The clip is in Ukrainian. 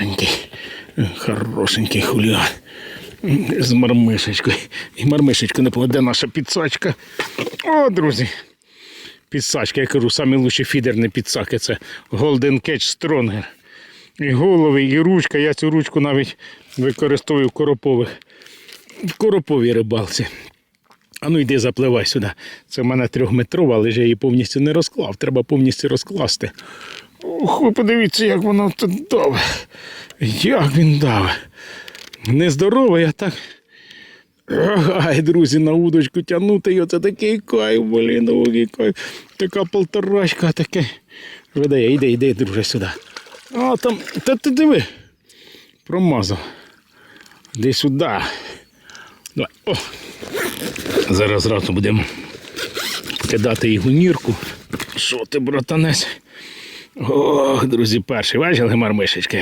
Хорошенький. Хорошенький хуліган. З мармишечкою. І мармишечку не де наша підсачка. О, друзі. Підсачка, я кажу, самі лучші фідерні підсаки це Golden Catch Stronger. І голови, і ручка. Я цю ручку навіть використовую в коропових. В короповій рибалці. А ну йди запливай сюди. Це в мене трьохметрова, але ж я її повністю не розклав. Треба повністю розкласти. Ох, ви подивіться, як воно тут даве. Як він даве. Нездоровий, а так. Ай, друзі, на удочку тягнути його, це такий кайф, блін, такий кайф. Така полторачка, таке. Видає, йди, йди, друже, сюди. А там, та ти диви. Промазав. Іди сюди. Давай. О. Зараз разом будемо кидати у нірку. Що ти, братанець? Ох, друзі, перший бачили мармишечки?